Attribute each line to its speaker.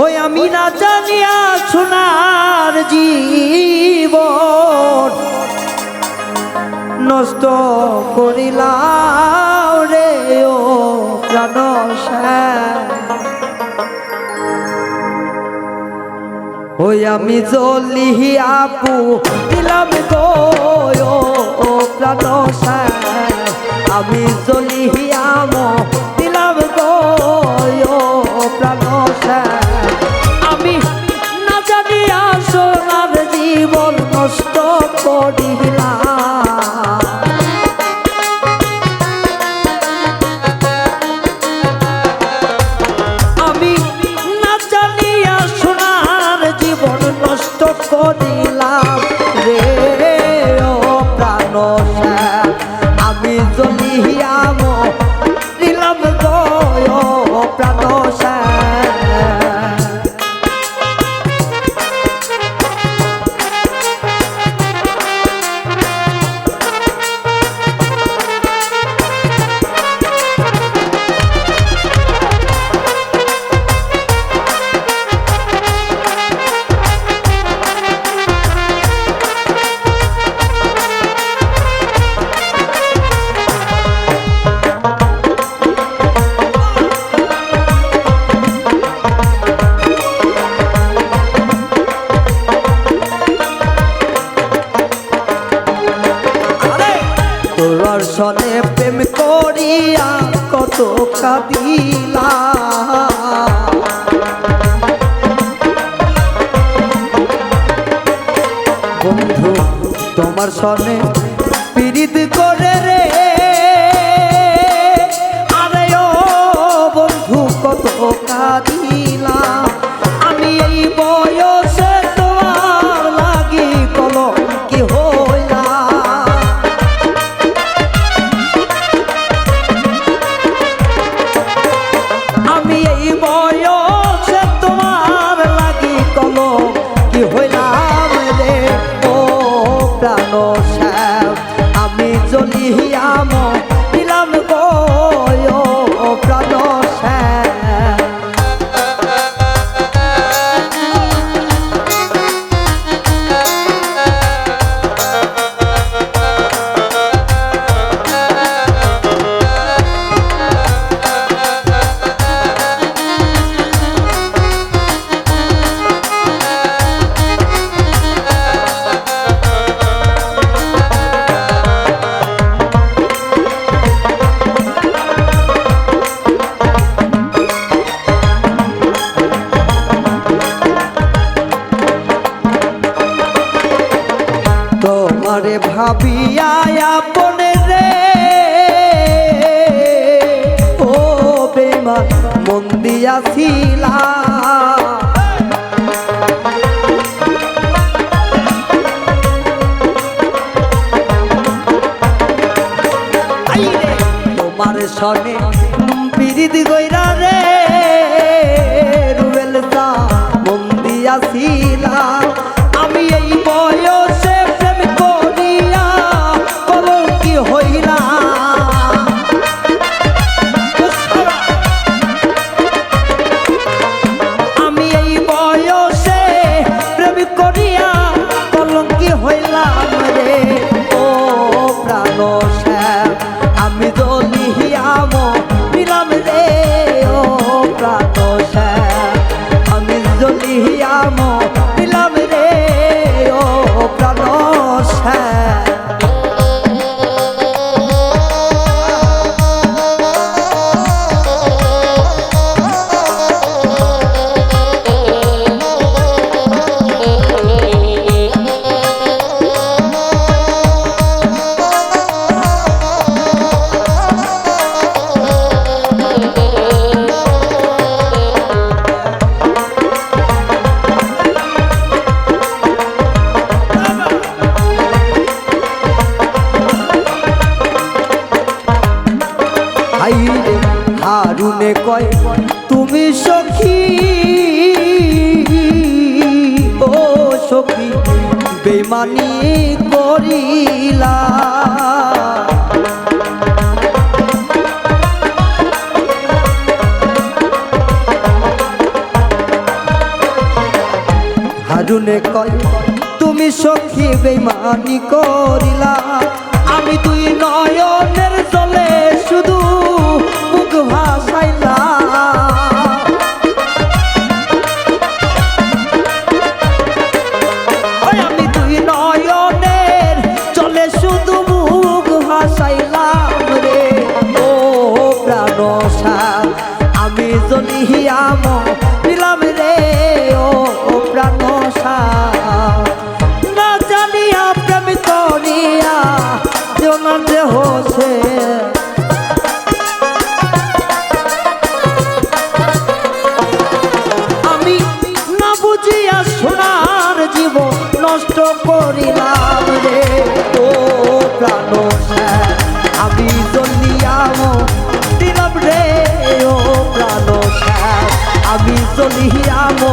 Speaker 1: ওই আমি না জানিয়া সোনার জীবন নষ্ট করিলাম রে ও প্রাণ ওই আমি জলি আপু দিলাম গো ও প্রাণ আমি জলি আম করিলাম প্রেম করিয়া কত কাঁদিলা বন্ধু তোমার সনে পীড়িত করে রে। তোমারে ভাবিয়া আপনে রে। ও বেমান মন দিয়াছিলা। তোমার সনে পিরিত গইরা রে। দলিয়াম বিরাম রে ও প্রাণ আমি দলিয়াম দিলাম কয়, তুমি সখী, ও সখী বেমানি করিলা। হারুনে কয়, তুমি সখী বেমানি করিলা। আমি তুই নয় চলিয়া মিলাম রে ও প্রাণ না জানিয়া প্রেম তরিয়া জনান দেহ সে আমি না বুঝিয়া সোনার জীবন নষ্ট করি চলিয়া মো